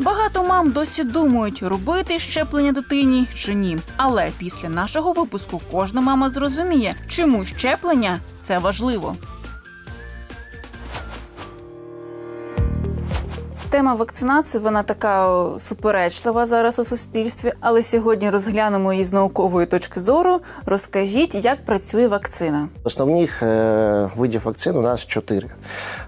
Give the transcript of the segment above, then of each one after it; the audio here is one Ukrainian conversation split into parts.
Багато мам досі думають, робити щеплення дитині чи ні. Але після нашого випуску кожна мама зрозуміє, чому щеплення це важливо. Тема вакцинації вона така суперечлива зараз у суспільстві, але сьогодні розглянемо її з наукової точки зору. Розкажіть, як працює вакцина. Основних е, видів вакцин у нас чотири.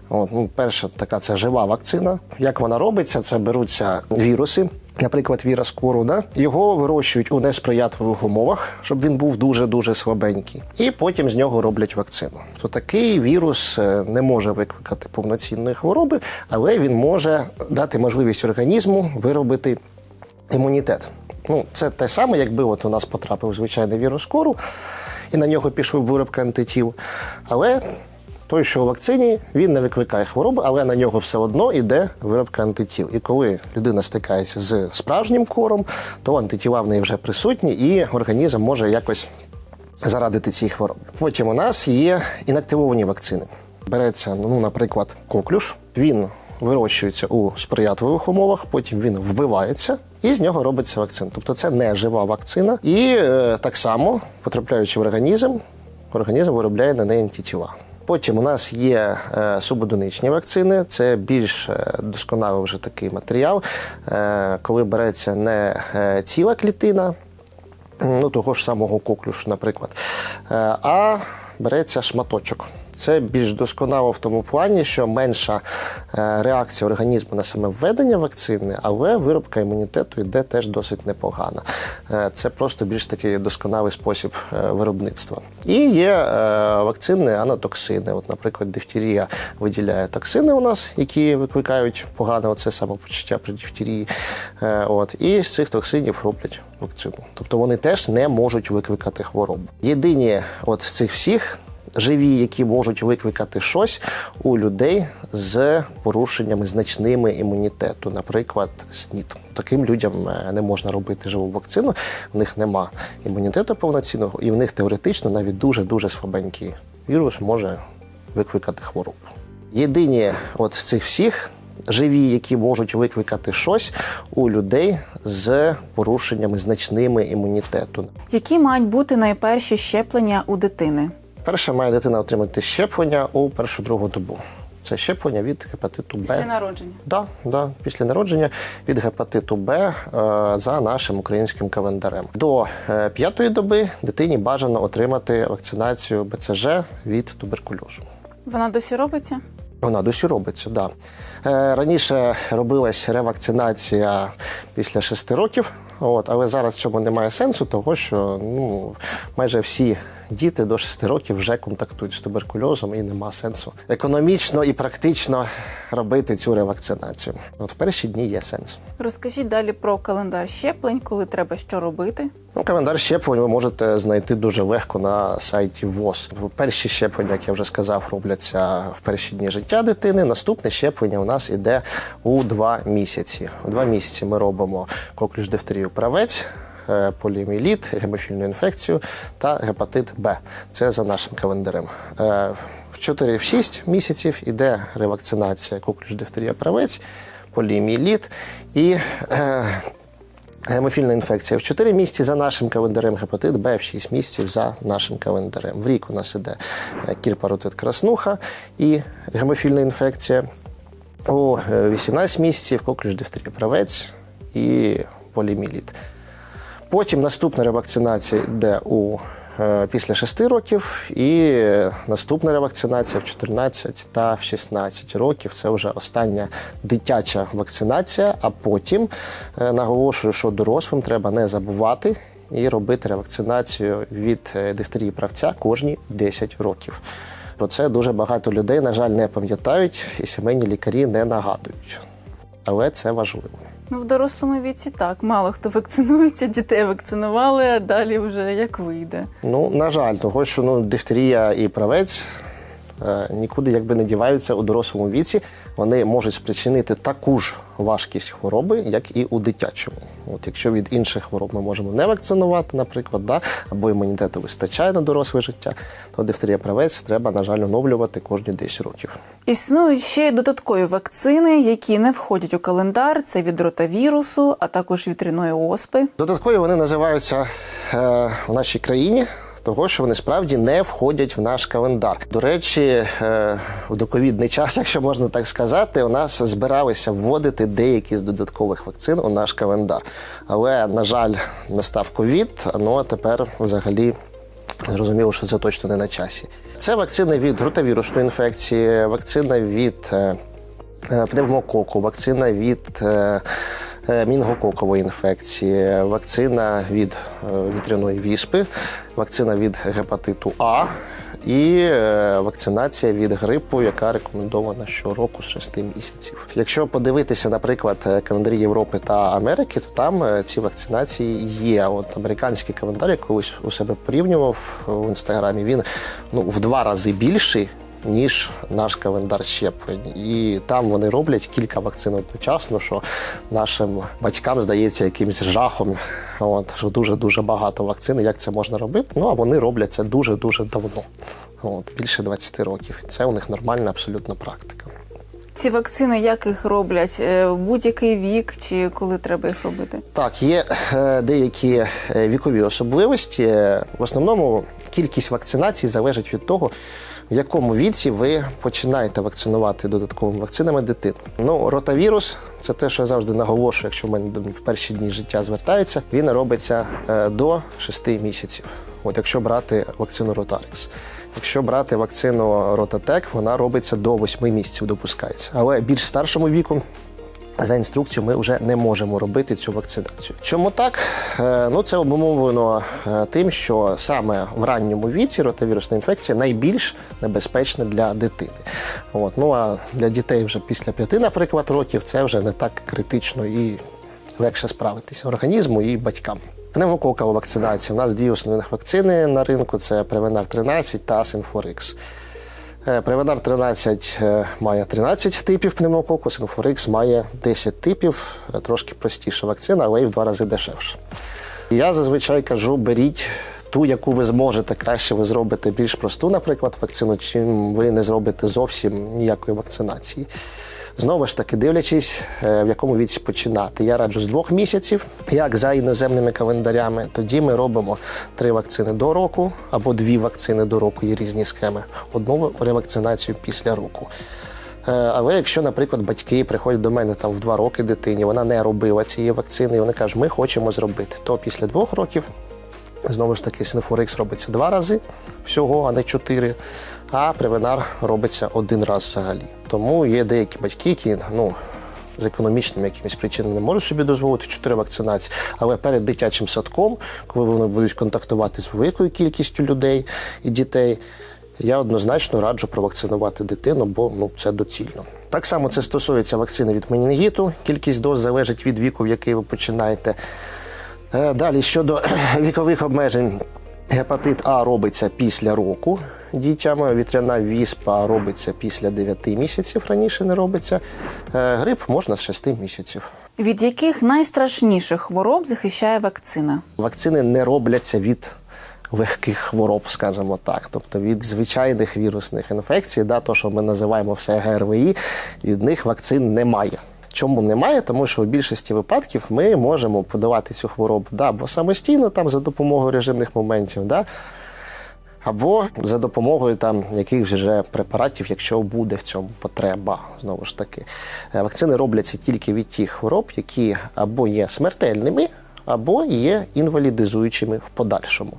От, ну, перша така це жива вакцина. Як вона робиться? Це беруться віруси. Наприклад, вірус кору, да? його вирощують у несприятливих умовах, щоб він був дуже дуже слабенький, і потім з нього роблять вакцину. То такий вірус е, не може викликати повноцінної хвороби, але він може дати можливість організму виробити імунітет. Ну, це те саме, якби от у нас потрапив звичайний вірус кору, і на нього пішли виробки антитіл. Але той, що у вакцині, він не викликає хвороби, але на нього все одно йде виробка антитіл. І коли людина стикається з справжнім кором, то антитіла в неї вже присутні, і організм може якось зарадити ці хвороби. Потім у нас є інактивовані вакцини. Береться, ну, наприклад, коклюш. Він вирощується у сприятливих умовах, потім він вбивається. І з нього робиться вакцина. Тобто це не жива вакцина. І е, так само, потрапляючи в організм, організм виробляє на неї антитіла. Потім у нас є субодоничні вакцини. Це більш е, досконалий вже такий матеріал, е, коли береться не е, ціла клітина, ну, того ж самого коклюшу, наприклад. Е, А береться шматочок. Це більш досконало в тому плані, що менша е, реакція організму на саме введення вакцини, але виробка імунітету йде теж досить непогана. Е, Це просто більш такий досконалий спосіб е, виробництва. І є вакцини анатоксини. От, наприклад, дифтерія виділяє токсини у нас, які викликають погане оце самопочуття при дифтерії. От, і з цих токсинів роблять вакцину. Тобто вони теж не можуть викликати хворобу. Єдині от з цих всіх живі, які можуть викликати щось у людей з порушеннями значними імунітету, наприклад, СНІД. Таким людям е, не можна робити живу вакцину, в них нема імунітету повноцінного, і в них теоретично навіть дуже дуже слабенький вірус може викликати хворобу. Єдині от з цих всіх живі, які можуть викликати щось у людей з порушеннями значними імунітету. Які мають бути найперші щеплення у дитини? Перше має дитина отримати щеплення у першу другу добу. Це щеплення від гепатиту Б. Після народження. Да, да, після народження від гепатиту Б е, за нашим українським календарем. До е, п'ятої доби дитині бажано отримати вакцинацію БЦЖ від туберкульозу. Вона досі робиться? Вона досі робиться, да. Е, раніше робилась ревакцинація після 6 років, от, але зараз в цьому немає сенсу, того що ну, майже всі діти до 6 років вже контактують з туберкульозом і нема сенсу економічно і практично робити цю ревакцинацію. От в перші дні є сенс. Розкажіть далі про календар щеплень, коли треба що робити. Ну, календар щеплень ви можете знайти дуже легко на сайті ВОЗ. Перші щеплення, як я вже сказав, робляться в перші дні життя дитини. Наступне щеплення у нас іде у два місяці. У два місяці ми робимо коклюш дифтерію правець. Е, Поліоміеліт, гемофільну інфекцію та гепатит Б. Це за нашим календарем. Е, В 4-6 місяців іде ревакцинація коклюш дифтерія правець, поліоміеліт і е, Гемофільна інфекція в 4 місяці за нашим календарем, гепатит Б в 6 місяців за нашим календарем. В рік у нас іде кірпаротит краснуха і гемофільна інфекція. У е, 18 місяців коклюш дифтерія правець і поліміліт. Потім наступна ревакцинація йде у е, після 6 років, і наступна ревакцинація в 14 та в 16 років. Це вже остання дитяча вакцинація. А потім е, наголошую, що дорослим треба не забувати і робити ревакцинацію від е, дифтерії правця кожні 10 років. Про це дуже багато людей, на жаль, не пам'ятають, і сімейні лікарі не нагадують. Але це важливо. Ну, в дорослому віці так. Мало хто вакцинується, дітей вакцинували, а далі вже як вийде. Ну, на жаль, того, що ну, дифтерія і правець нікуди якби не діваються у дорослому віці. Вони можуть спричинити таку ж важкість хвороби, як і у дитячому. От якщо від інших хвороб ми можемо не вакцинувати, наприклад, да, або імунітету вистачає на доросле життя, то дифтерія правець треба, на жаль, оновлювати кожні 10 років. Існують ще й додаткові вакцини, які не входять у календар. Це від ротавірусу, а також вітряної оспи. Додаткові вони називаються е, в нашій країні. Того, що вони справді не входять в наш календар. До речі, е, в доковідний час, якщо можна так сказати, у нас збиралися вводити деякі з додаткових вакцин у наш календар. Але, на жаль, настав ковід, ну а тепер взагалі. Зрозуміло, що це точно не на часі. Це вакцини від ротавірусної інфекції, вакцина від е, е, пневмококу, вакцина від е, е, мінгококової інфекції, вакцина від е, вітряної віспи, вакцина від гепатиту А і е, вакцинація від грипу, яка рекомендована щороку з 6 місяців. Якщо подивитися, наприклад, е, календарі Європи та Америки, то там е, ці вакцинації є. От американський календар, я колись у себе порівнював в інстаграмі, він ну в два рази більший. Ніж наш календар щеплень, і там вони роблять кілька вакцин одночасно, що нашим батькам здається якимось жахом. От що дуже дуже багато вакцин. Як це можна робити? Ну а вони роблять це дуже дуже давно. От більше 20 років. І це у них нормальна абсолютно практика. Ці вакцини як їх роблять? Е, В будь-який вік чи коли треба їх робити? Так, є е, деякі е, вікові особливості. В основному кількість вакцинацій залежить від того, в якому віці ви починаєте вакцинувати додатковими вакцинами дитину. Ну, ротавірус це те, що я завжди наголошую, якщо в мене в перші дні життя звертаються, він робиться е, до 6 місяців. От якщо брати вакцину Ротарикс. Якщо брати вакцину Ротатек, вона робиться до 8 місяців, допускається. Але більш старшому віку за інструкцією ми вже не можемо робити цю вакцинацію. Чому так? Е, Ну це обумовлено е, тим, що саме в ранньому віці ротавірусна інфекція найбільш небезпечна для дитини. От ну а для дітей вже після п'яти, наприклад, років це вже не так критично і легше справитися організму і батькам. Пневмококова вакцинація. У нас дві основних вакцини на ринку: це Превенар 13 та Синфорикс. Е, Превенар 13 е, має 13 типів пневмококу, Синфорикс має 10 типів, Е, трошки простіша вакцина, але й в два рази дешевше. Я зазвичай кажу, беріть ту, яку ви зможете. Краще ви зробите більш просту, наприклад, вакцину, чим ви не зробите зовсім ніякої вакцинації. Знову ж таки, дивлячись, е, в якому віці починати. Я раджу з двох місяців. Як за іноземними календарями, тоді ми робимо три вакцини до року або дві вакцини до року, є різні схеми. Одну ревакцинацію після року. Е, Але якщо, наприклад, батьки приходять до мене там в два роки дитині, вона не робила цієї вакцини, і вони кажуть, ми хочемо зробити, то після двох років Знову ж таки, Синфорикс робиться два рази всього, а не чотири. А Превенар робиться один раз взагалі. Тому є деякі батьки, які ну, з економічними якимись причинами не можуть собі дозволити чотири вакцинації. Але перед дитячим садком, коли вони будуть контактувати з великою кількістю людей і дітей, я однозначно раджу провакцинувати дитину, бо ну, це доцільно. Так само це стосується вакцини від менінгіту. Кількість доз залежить від віку, в який ви починаєте. Е, Далі щодо вікових обмежень, гепатит А робиться після року дітям, вітряна віспа робиться після 9 місяців, раніше не робиться. Е, Грип можна з 6 місяців. Від яких найстрашніших хвороб захищає вакцина? Вакцини не робляться від легких хвороб, скажімо так, тобто від звичайних вірусних інфекцій, да, то, що ми називаємо все ГРВІ, від них вакцин немає. Чому немає? Тому що в більшості випадків ми можемо подавати цю хворобу да, або самостійно там за допомогою режимних моментів, да, або за допомогою там якихось вже препаратів, якщо буде в цьому потреба. Знову ж таки, Е, вакцини робляться тільки від тих хвороб, які або є смертельними. Або є інвалідизуючими в подальшому.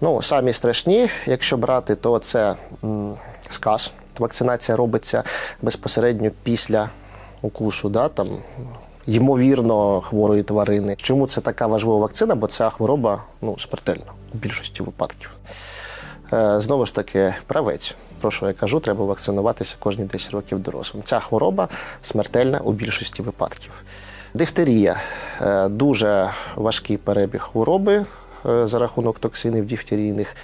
Ну, самі страшні, якщо брати, то це м, сказ. Вакцинація робиться безпосередньо після укусу, да, там, ймовірно, хворої тварини. Чому це така важлива вакцина? Бо ця хвороба ну, смертельна у більшості випадків. Е, Знову ж таки, правець. Про що я кажу, треба вакцинуватися кожні 10 років дорослим. Ця хвороба смертельна у більшості випадків. Дифтерія Е, дуже важкий перебіг хвороби е, за рахунок токсинів дифтерійних.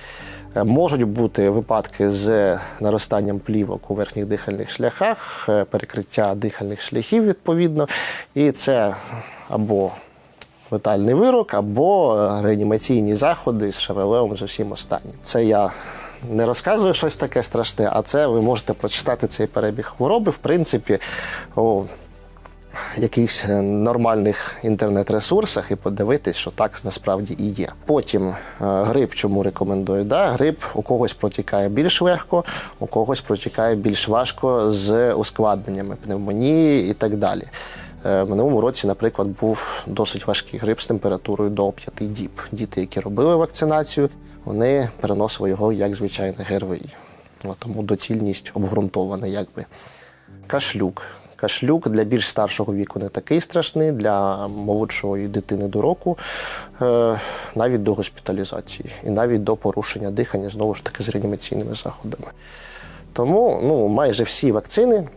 Е, Можуть бути випадки з наростанням плівок у верхніх дихальних шляхах, е, перекриття дихальних шляхів відповідно. І це або летальний вирок, або е, реанімаційні заходи з шевелевим з усім останнім. Це я не розказую щось таке страшне, а це ви можете прочитати цей перебіг хвороби, в принципі, у якихось е, нормальних інтернет-ресурсах і подивитись, що так насправді і є. Потім е, грип, чому рекомендую? Да? Грип у когось протікає більш легко, у когось протікає більш важко з ускладненнями пневмонії і так далі. Е, В минулому році, наприклад, був досить важкий грип з температурою до 5 діб. Діти, які робили вакцинацію, вони переносили його як звичайний ГРВІ. Тому доцільність обґрунтована, якби. Кашлюк. Кашлюк для більш старшого віку не такий страшний, для молодшої дитини до року, е, навіть до госпіталізації і навіть до порушення дихання знову ж таки з реанімаційними заходами. Тому ну, майже всі вакцини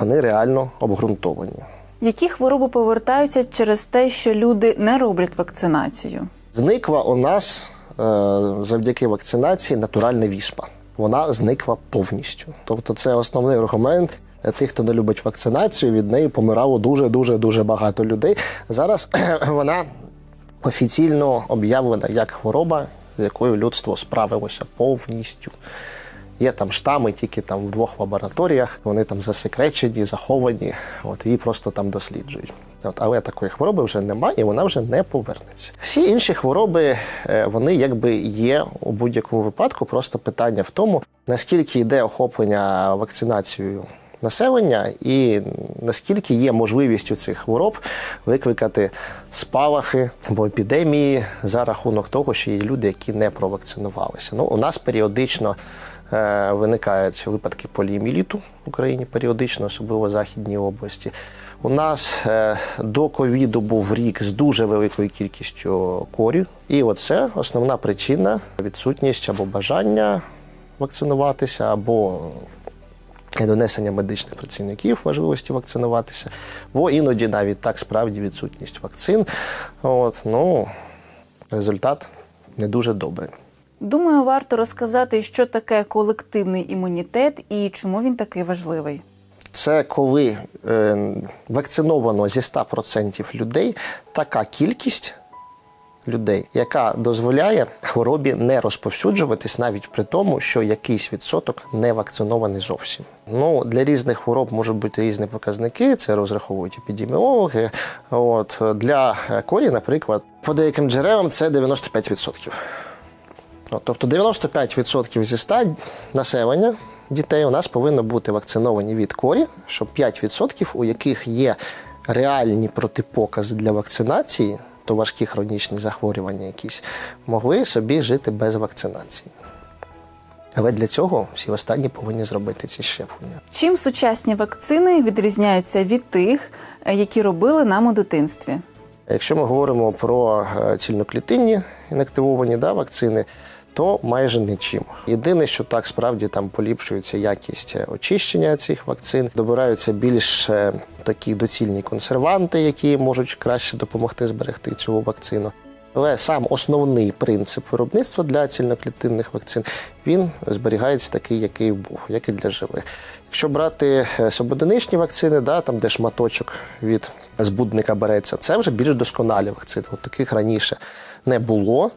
вони реально обґрунтовані. Які хвороби повертаються через те, що люди не роблять вакцинацію? Зникла у нас е, завдяки вакцинації натуральна віспа. Вона зникла повністю. Тобто, це основний аргумент тих, хто не любить вакцинацію. Від неї помирало дуже дуже дуже багато людей. Зараз вона офіційно об'явлена як хвороба, з якою людство справилося повністю. Є там штами тільки там в двох лабораторіях, вони там засекречені, заховані, от її просто там досліджують. От, але такої хвороби вже немає, і вона вже не повернеться. Всі інші хвороби е, вони якби є у будь-якому випадку. Просто питання в тому, наскільки йде охоплення вакцинацією населення, і наскільки є можливість у цих хвороб викликати спалахи або епідемії за рахунок того, що є люди, які не провакцинувалися. Ну, у нас періодично е, виникають випадки поліоміліту в Україні, періодично, особливо в Західній області. У нас е, до ковіду був рік з дуже великою кількістю корів, і оце основна причина відсутність або бажання вакцинуватися, або донесення медичних працівників важливості вакцинуватися, бо іноді навіть так справді відсутність вакцин. От, ну, результат не дуже добрий. Думаю, варто розказати, що таке колективний імунітет і чому він такий важливий. Це коли е, вакциновано зі 100% людей така кількість людей, яка дозволяє хворобі не розповсюджуватись навіть при тому, що якийсь відсоток не вакцинований зовсім. Ну для різних хвороб можуть бути різні показники. Це розраховують епідеміологи. От для корі, наприклад, по деяким джерелам це 95%. От, тобто 95% зі 100 населення дітей у нас повинно бути вакциновані від корі, щоб 5%, у яких є реальні протипокази для вакцинації, то важкі хронічні захворювання якісь, могли собі жити без вакцинації. Але для цього всі останні повинні зробити ці щеплення. Чим сучасні вакцини відрізняються від тих, е, які робили нам у дитинстві? Якщо ми говоримо про е, цільноклітинні інактивовані да, вакцини, то майже нічим. Єдине, що так справді там поліпшується якість е, очищення цих вакцин, добираються більш е, такі доцільні консерванти, які можуть краще допомогти зберегти цю вакцину. Але сам основний принцип виробництва для цільноклітинних вакцин він зберігається такий, який був, як і для живих. Якщо брати е, субодиничні вакцини, да, там де шматочок від збудника береться, це вже більш досконалі вакцини. От таких раніше не було,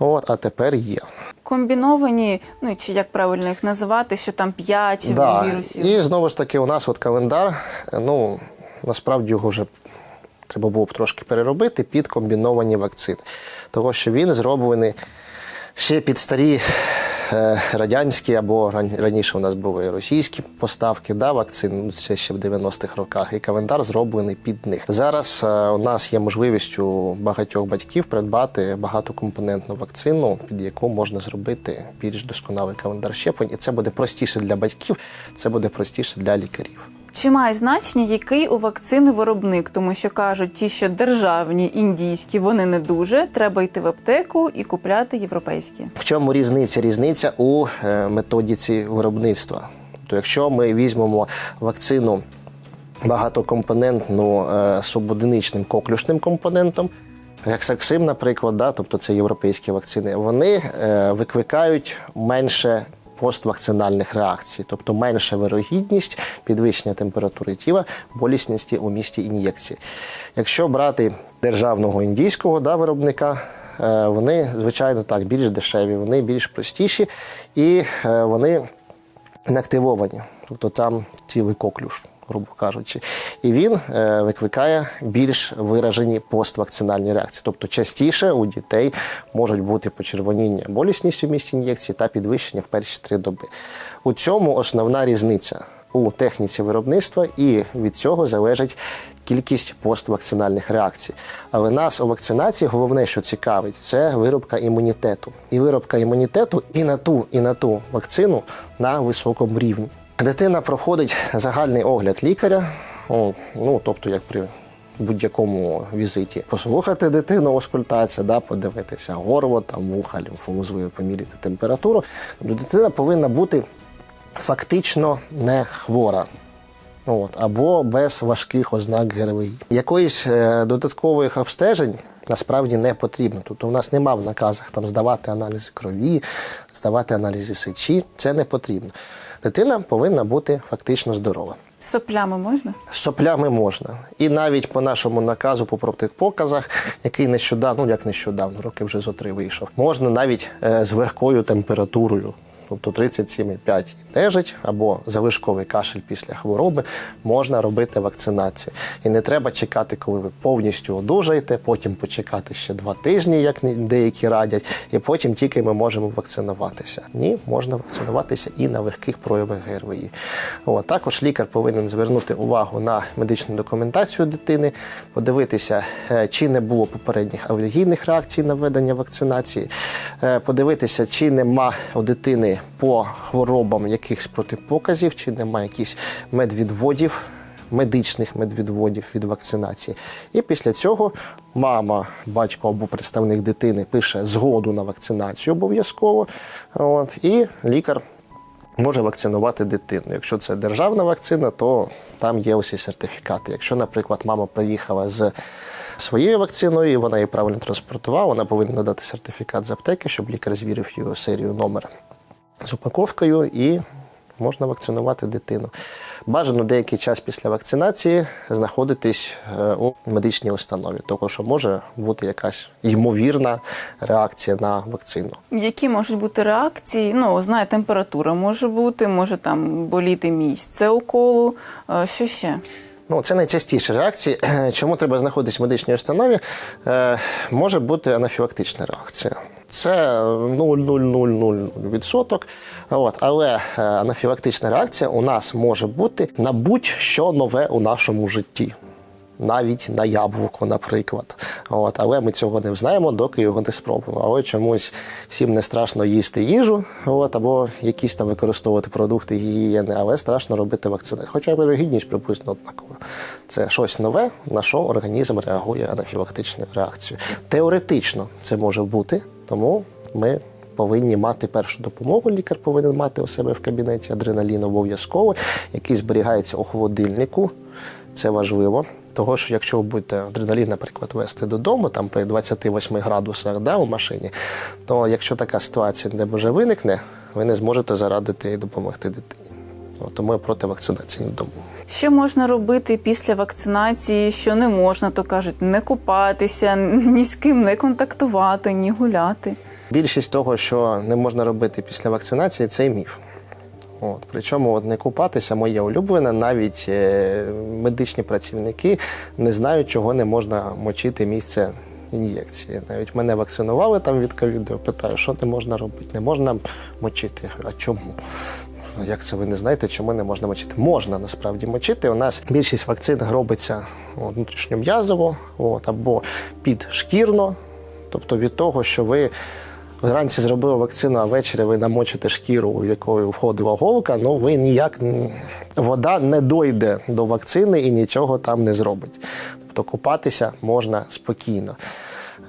от, а тепер є. Комбіновані, ну чи як правильно їх називати, що там 5 Да. вірусів. І знову ж таки, у нас от календар, ну насправді його вже треба було б трошки переробити під комбіновані вакцини. Тому що він зроблений ще під старі радянські або ран- раніше у нас були російські поставки да, вакцин, ну, це ще в 90-х роках, і календар зроблений під них. Зараз е, у нас є можливість у багатьох батьків придбати багатокомпонентну вакцину, під яку можна зробити більш досконалий календар щеплень, і це буде простіше для батьків, це буде простіше для лікарів. Чи має значення, який у вакцини виробник? Тому що кажуть, ті, що державні, індійські, вони не дуже. Треба йти в аптеку і купляти європейські. В чому різниця? Різниця у е, методиці виробництва. То якщо ми візьмемо вакцину багатокомпонентну е, субодиничним коклюшним компонентом, Гексаксим, наприклад, да, тобто це європейські вакцини, вони е, викликають менше поствакцинальних реакцій, тобто менша вирогідність підвищення температури тіла, болісності у місті ін'єкції. Якщо брати державного індійського да, виробника, е, вони, звичайно, так, більш дешеві, вони більш простіші і е, вони інактивовані. Тобто там цілий коклюш, грубо кажучи. І він е, викликає більш виражені поствакцинальні реакції. Тобто частіше у дітей можуть бути почервоніння, болісність у місці ін'єкції та підвищення в перші три доби. У цьому основна різниця у техніці виробництва, і від цього залежить кількість поствакцинальних реакцій. Але нас у вакцинації головне, що цікавить, це виробка імунітету. І виробка імунітету і на ту, і на ту вакцину на високому рівні. Дитина проходить загальний огляд лікаря, ну тобто як при будь-якому візиті. Послухати дитину, оскультація, да, подивитися горло, там вуха, лімфоузлою, поміряти температуру. Тобто дитина повинна бути фактично не хвора. От, або без важких ознак ГРВІ. Якоїсь е, додаткових обстежень насправді не потрібно. Тобто у нас нема в наказах там здавати аналізи крові, здавати аналізи сечі. Це не потрібно. Дитина повинна бути фактично здорова. Соплями можна? Соплями можна. І навіть по нашому наказу по протипоказах, який нещодавно, ну як нещодавно, роки вже зо три вийшов, можна навіть е, з легкою температурою. Тобто 37,5 нежить або залишковий кашель після хвороби можна робити вакцинацію. І не треба чекати, коли ви повністю одужаєте, потім почекати ще два тижні, як деякі радять, і потім тільки ми можемо вакцинуватися. Ні, можна вакцинуватися і на легких проявах ГРВІ. От, також лікар повинен звернути увагу на медичну документацію дитини, подивитися, е, чи не було попередніх алергійних реакцій на введення вакцинації, е, подивитися, чи нема у дитини по хворобам якихось протипоказів, чи нема якихось медвідводів. Медичних медвідводів від вакцинації. І після цього мама, батько або представник дитини пише згоду на вакцинацію обов'язково. І лікар може вакцинувати дитину. Якщо це державна вакцина, то там є усі сертифікати. Якщо, наприклад, мама приїхала з своєю вакциною, і вона її правильно транспортувала, вона повинна надати сертифікат з аптеки, щоб лікар звірив його серію номер з упаковкою і можна вакцинувати дитину. Бажано деякий час після вакцинації знаходитись е, у медичній установі, тому що може бути якась ймовірна реакція на вакцину. Які можуть бути реакції? Ну, знаю, температура може бути, може там боліти місце уколу. Е, Що ще? Ну, це найчастіші реакції. Чому треба знаходитись в медичній установі? Е, може бути анафілактична реакція. Це 0,000%. От, але е, анафілактична реакція у нас може бути на будь-що нове у нашому житті. Навіть на яблуко, наприклад. От, але ми цього не знаємо, доки його не спробуємо. Але чомусь всім не страшно їсти їжу, от, або якісь там використовувати продукти гігієни, але страшно робити вакцинацію. Хоча вірогідність приблизно однакова. Це щось нове, на що організм реагує анафілактичною реакцією. Теоретично це може бути, тому ми. Повинні мати першу допомогу. Лікар повинен мати у себе в кабінеті адреналін обов'язково, який зберігається у холодильнику. Це важливо. Того, що якщо ви будете адреналін, наприклад, вести додому, там при 28 градусах да, у машині, то якщо така ситуація не може виникне, ви не зможете зарадити і допомогти дитині. Тому я проти вакцинації думаю. Що можна робити після вакцинації, що не можна, то кажуть, не купатися, ні з ким не контактувати, ні гуляти. Більшість того, що не можна робити після вакцинації, це міф. От, причому от не купатися моє улюблене, навіть е, медичні працівники не знають, чого не можна мочити місце ін'єкції. Навіть мене вакцинували там від ковіду, питаю, що не можна робити? Не можна мочити. А чому? Як це ви не знаєте, чому не можна мочити? Можна насправді мочити. У нас більшість вакцин робиться внутрішньом'язово або підшкірно, тобто від того, що ви Вранці зробили вакцину, а ввечері ви намочите шкіру, в якою входила голка, ну ви ніяк вода не дойде до вакцини і нічого там не зробить. Тобто купатися можна спокійно.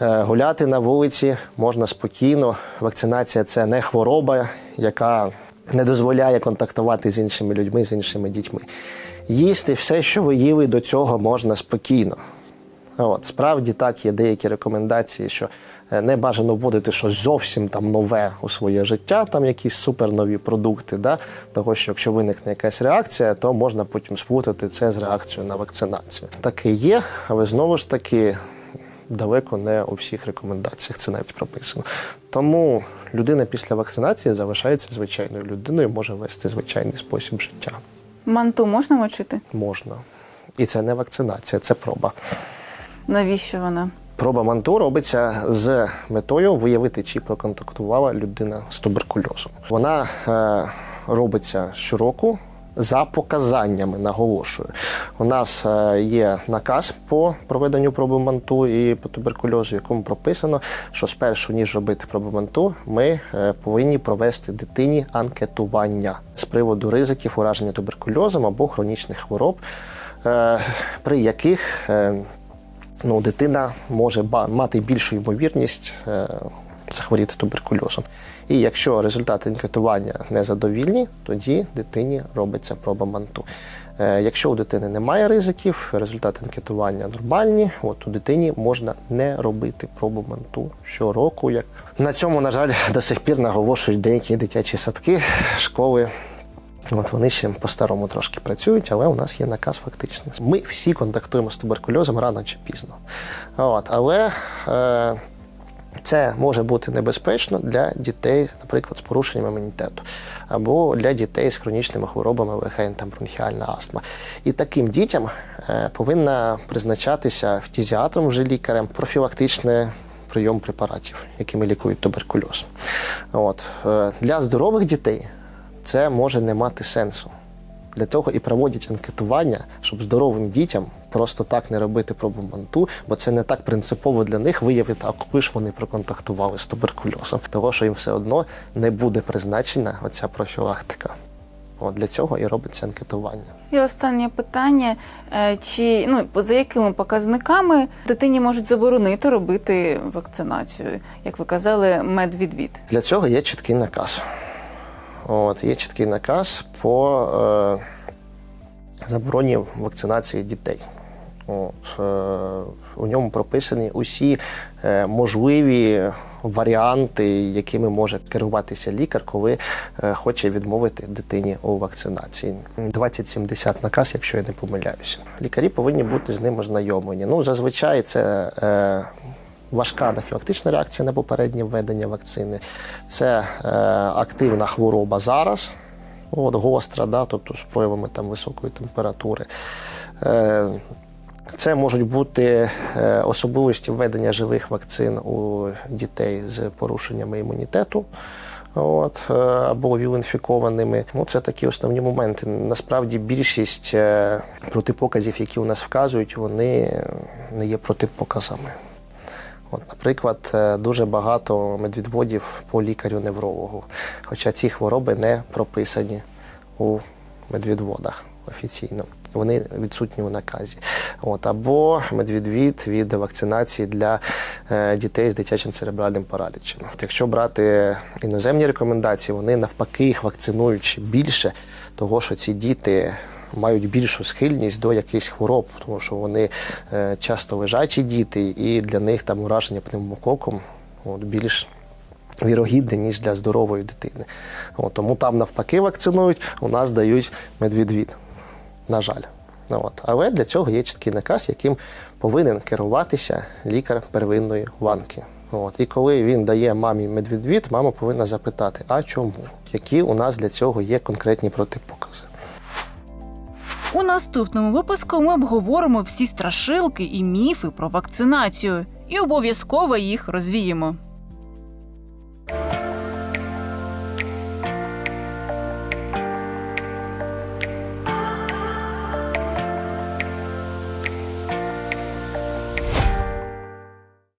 Е, Гуляти на вулиці можна спокійно. Вакцинація це не хвороба, яка не дозволяє контактувати з іншими людьми, з іншими дітьми. Їсти все, що ви їли до цього, можна спокійно. От, справді так, є деякі рекомендації, що е, не бажано вводити щось зовсім там нове у своє життя, там якісь супернові продукти. Да? Того, що якщо виникне якась реакція, то можна потім сплутати це з реакцією на вакцинацію. Таке є, але знову ж таки. Далеко не у всіх рекомендаціях це навіть прописано. Тому людина після вакцинації залишається звичайною людиною, може вести звичайний спосіб життя. Манту можна мочити? Можна. І це не вакцинація, це проба. Навіщо вона? Проба манту робиться з метою виявити, чи проконтактувала людина з туберкульозом. Вона е, робиться щороку. За показаннями наголошую, у нас е, є наказ по проведенню проби манту і по туберкульозу, в якому прописано, що спершу ніж робити пробу манту, ми е, повинні провести дитині анкетування з приводу ризиків ураження туберкульозом або хронічних хвороб, е, при яких ну, дитина може мати більшу ймовірність е, захворіти туберкульозом. І якщо результати анкетування незадовільні, тоді дитині робиться проба манту. Е, якщо у дитини немає ризиків, результати анкетування нормальні, от у дитині можна не робити пробу манту щороку. Як на цьому, на жаль, до сих пір наголошують деякі дитячі садки, школи. От вони ще по-старому трошки працюють, але у нас є наказ фактичний. Ми всі контактуємо з туберкульозом рано чи пізно. От, але е, це може бути небезпечно для дітей, наприклад, з порушенням імунітету, або для дітей з хронічними хворобами легень, там бронхіальна астма. І таким дітям е, повинна призначатися фтізіатром вже лікарем профілактичне прийом препаратів, якими лікують туберкульоз. От. е, Для здорових дітей це може не мати сенсу. Для того і проводять анкетування, щоб здоровим дітям просто так не робити пробу манту, бо це не так принципово для них виявити, а коли ж вони проконтактували з туберкульозом. Того, що їм все одно не буде призначена оця профілактика. От для цього і робиться анкетування. І останнє питання: Е, чи ну за якими показниками дитині можуть заборонити робити вакцинацію, як ви казали, медвідвід? Для цього є чіткий наказ. От, є чіткий наказ по е, забороні вакцинації дітей. От, е, у ньому прописані усі е, можливі варіанти, якими може керуватися лікар, коли е, хоче відмовити дитині у вакцинації. 2070 наказ, якщо я не помиляюся. Лікарі повинні бути з ним ознайомлені. Ну, зазвичай це. Е, важка анафілактична реакція на попереднє введення вакцини. Це е, активна хвороба зараз, от, гостра, да, тобто з проявами там, високої температури. Е, це можуть бути е, особливості введення живих вакцин у дітей з порушеннями імунітету. От, е, або віл-інфікованими. Ну, це такі основні моменти. Насправді більшість е, протипоказів, які у нас вказують, вони не є протипоказами. От, наприклад, е, дуже багато медвідводів по лікарю-неврологу, хоча ці хвороби не прописані у медвідводах офіційно. Вони відсутні у наказі. От, або медвідвід від вакцинації для е, дітей з дитячим церебральним паралічем. От, якщо брати іноземні рекомендації, вони навпаки їх вакцинують більше, того що ці діти мають більшу схильність до якихось хвороб, тому що вони е, часто лежачі діти, і для них там ураження пневмококом от, більш вірогідне, ніж для здорової дитини. От, тому там навпаки вакцинують, у нас дають медвідвід. На жаль. От. Але для цього є чіткий наказ, яким повинен керуватися лікар первинної ланки. От. І коли він дає мамі медвідвід, мама повинна запитати, а чому? Які у нас для цього є конкретні протипокази. У наступному випуску ми обговоримо всі страшилки і міфи про вакцинацію і обов'язково їх розвіємо.